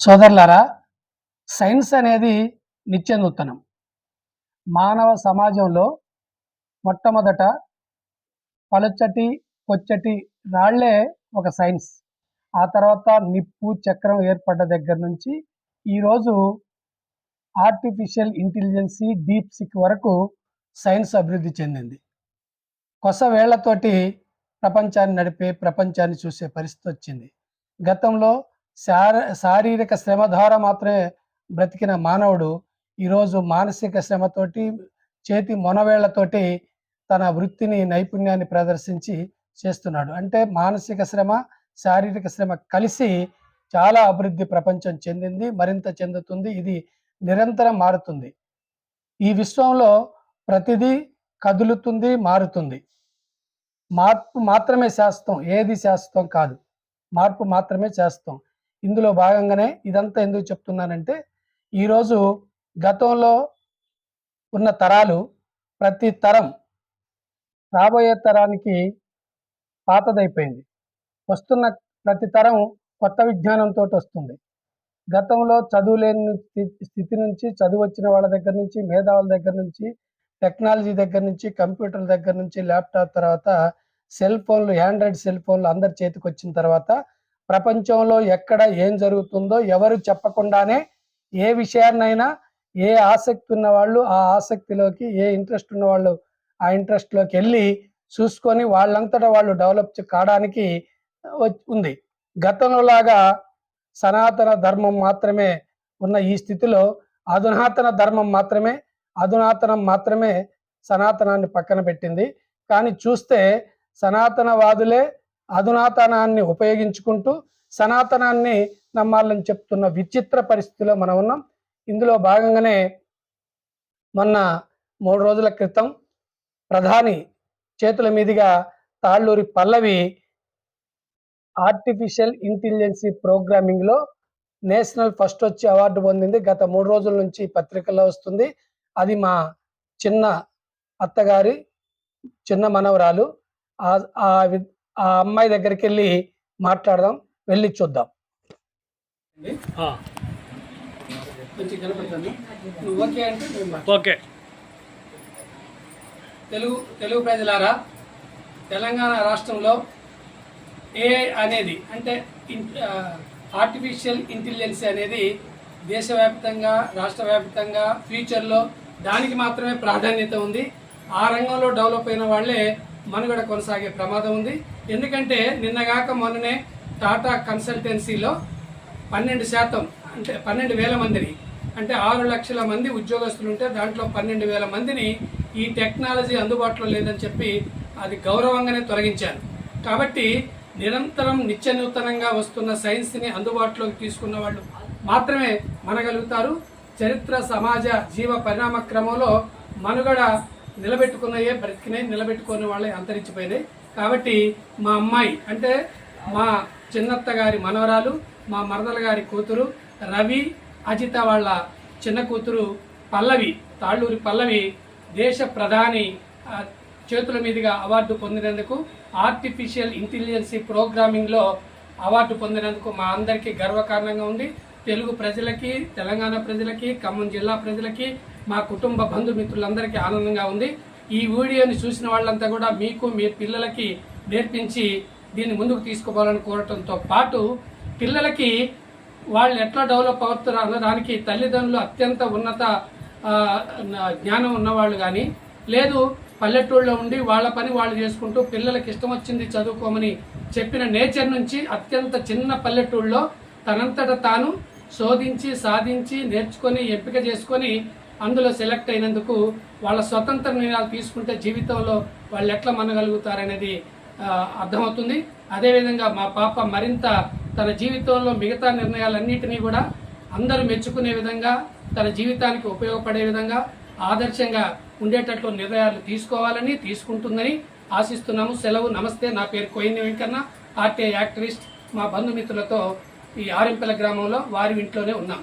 సోదరులారా సైన్స్ అనేది నిత్య నూతనం మానవ సమాజంలో మొట్టమొదట పలుచటి పొచ్చటి రాళ్ళే ఒక సైన్స్. ఆ తర్వాత నిప్పు చక్రం ఏర్పడ్డ దగ్గర నుంచి ఈరోజు ఆర్టిఫిషియల్ ఇంటెలిజెన్సీ డీప్ సిక్ వరకు సైన్స్ అభివృద్ధి చెందింది. కొస వేళ్ళతోటి ప్రపంచాన్ని నడిపే ప్రపంచాన్ని చూసే పరిస్థితి వచ్చింది. గతంలో శారీరక శ్రమ ద్వారా మాత్రమే బ్రతికిన మానవుడు ఈరోజు మానసిక శ్రమతోటి చేతి మొనవేళ్ళతోటి తన వృత్తిని నైపుణ్యాన్ని ప్రదర్శించి చేస్తున్నాడు. అంటే మానసిక శ్రమ శారీరక శ్రమ కలిసి చాలా అభివృద్ధి ప్రపంచం చెందింది మరింత చెందుతుంది ఇది నిరంతరం మారుతుంది. ఈ విశ్వంలో ప్రతిదీ కదులుతుంది మారుతుంది. మార్పు మాత్రమే శాస్త్రం ఏది శాస్త్రం కాదు. మార్పు మాత్రమే శాస్త్రం ఇందులో భాగంగానే ఇదంతా ఎందుకు చెప్తున్నానంటే ఈరోజు గతంలో ఉన్న తరాలు ప్రతి తరం రాబోయే తరానికి పాతదైపోయింది. వస్తున్న ప్రతి తరం కొత్త విజ్ఞానంతో వస్తుంది. గతంలో చదువు లేని స్థితి నుంచి చదువు వచ్చిన వాళ్ళ దగ్గర నుంచి మేధావుల దగ్గర నుంచి టెక్నాలజీ దగ్గర నుంచి కంప్యూటర్ దగ్గర నుంచి ల్యాప్టాప్ తర్వాత సెల్ ఫోన్లు ఆండ్రాయిడ్ సెల్ ఫోన్లు అందరి చేతికి వచ్చిన తర్వాత ప్రపంచంలో ఎక్కడ ఏం జరుగుతుందో ఎవరు చెప్పకుండానే ఏ విషయాన్నైనా ఏ ఆసక్తి ఉన్న వాళ్ళు ఆ ఆసక్తిలోకి ఏ ఇంట్రెస్ట్ ఉన్న వాళ్ళు ఆ ఇంట్రెస్ట్లోకి వెళ్ళి చూసుకొని వాళ్ళంతటా వాళ్ళు డెవలప్ కావడానికి వ- ఉంది. గతంలో లాగా సనాతన ధర్మం మాత్రమే ఉన్న ఈ స్థితిలో అధునాతన ధర్మం మాత్రమే అధునాతనం మాత్రమే సనాతనాన్ని పక్కన పెట్టింది. కానీ చూస్తే సనాతనవాదులే అధునాతనాన్ని ఉపయోగించుకుంటూ సనాతనాన్ని నమ్మాలని చెప్తున్న విచిత్ర పరిస్థితిలో మనం ఉన్నాం. ఇందులో భాగంగానే మొన్న మూడు రోజుల క్రితం ప్రధాని చేతుల మీదుగా తాళ్ళూరి పల్లవి ఆర్టిఫిషియల్ ఇంటెలిజెన్సీ ప్రోగ్రామింగ్లో నేషనల్ ఫస్ట్ వచ్చి అవార్డు పొందింది. గత మూడు రోజుల నుంచి పత్రికల్లో వస్తుంది. అది మా చిన్న అత్తగారి చిన్న మనవరాలు. ఆ ఆ అమ్మాయి దగ్గరికి వెళ్ళి మాట్లాడదాం వెళ్ళి చూద్దాం. ఓకే అంటే ఓకే. తెలుగు తెలుగు ప్రజలారా తెలంగాణ రాష్ట్రంలో ఏఐ అనేది అంటే ఆర్టిఫిషియల్ ఇంటెలిజెన్స్ అనేది దేశవ్యాప్తంగా రాష్ట్ర వ్యాప్తంగా ఫ్యూచర్లో దానికి మాత్రమే ప్రాధాన్యత ఉంది. ఆ రంగంలో డెవలప్ అయిన వాళ్ళే మనుగడ కొనసాగే ప్రమాదం ఉంది. ఎందుకంటే నిన్నగాక మొన్ననే టాటా కన్సల్టెన్సీలో పన్నెండు శాతం అంటే పన్నెండు వేల మందిని అంటే ఆరు లక్షల మంది ఉద్యోగస్తులు ఉంటే దాంట్లో పన్నెండు వేల మందిని ఈ టెక్నాలజీ అందుబాటులో లేదని చెప్పి అది గౌరవంగానే తొలగించారు. కాబట్టి నిరంతరం నిత్యనూతనంగా వస్తున్న సైన్స్ని అందుబాటులోకి తీసుకున్న వాళ్ళు మాత్రమే మనగలుగుతారు. చరిత్ర సమాజ జీవ పరిణామ క్రమంలో మనుగడ నిలబెట్టుకున్నాయే బ్రతికినాయి నిలబెట్టుకునే వాళ్ళే అంతరించిపోయినాయి. కాబట్టి మా అమ్మాయి అంటే మా చిన్నత్త గారి మనవరాలు మా మరదల గారి కూతురు రవి అజిత వాళ్ళ చిన్న కూతురు పల్లవి తాళ్ళూరి పల్లవి దేశ ప్రధాని చేతుల మీదుగా అవార్డు పొందినందుకు ఆర్టిఫిషియల్ ఇంటెలిజెన్సీ ప్రోగ్రామింగ్లో అవార్డు పొందినందుకు మా అందరికీ గర్వకారణంగా ఉంది. తెలుగు ప్రజలకి తెలంగాణ ప్రజలకి ఖమ్మం జిల్లా ప్రజలకి మా కుటుంబ బంధుమిత్రులందరికీ ఆనందంగా ఉంది. ఈ వీడియోని చూసిన వాళ్ళంతా కూడా మీకు మీ పిల్లలకి నేర్పించి దీన్ని ముందుకు తీసుకుపోవాలని కోరటంతో పాటు పిల్లలకి వాళ్ళు ఎట్లా డెవలప్ అవుతారు అన్న దానికి తల్లిదండ్రులు అత్యంత ఉన్నత జ్ఞానం ఉన్నవాళ్ళు కానీ లేదు పల్లెటూళ్ళలో ఉండి వాళ్ళ పని వాళ్ళు చేసుకుంటూ పిల్లలకి ఇష్టం వచ్చింది చదువుకోమని చెప్పిన నేచర్ నుంచి అత్యంత చిన్న పల్లెటూళ్ళలో తనంతట తాను శోధించి సాధించి నేర్చుకొని ఎంపిక చేసుకొని అందులో సెలెక్ట్ అయినందుకు వాళ్ళ స్వతంత్ర నిర్ణయాలు తీసుకుంటే జీవితంలో వాళ్ళు ఎట్లా మనగలుగుతారనేది అర్థమవుతుంది. అదేవిధంగా మా పాప మరింత తన జీవితంలో మిగతా నిర్ణయాలన్నింటినీ కూడా అందరూ మెచ్చుకునే విధంగా తన జీవితానికి ఉపయోగపడే విధంగా ఆదర్శంగా ఉండేటట్లు నిర్ణయాలు తీసుకోవాలని తీసుకుంటుందని ఆశిస్తున్నాము. సెలవు. నమస్తే. నా పేరు కోయిని వెంకన్న ఆర్టీఐ యాక్టివిస్ట్. మా బంధుమిత్రులతో ఈ ఆరింపల గ్రామంలో వారి ఇంట్లోనే ఉన్నాం.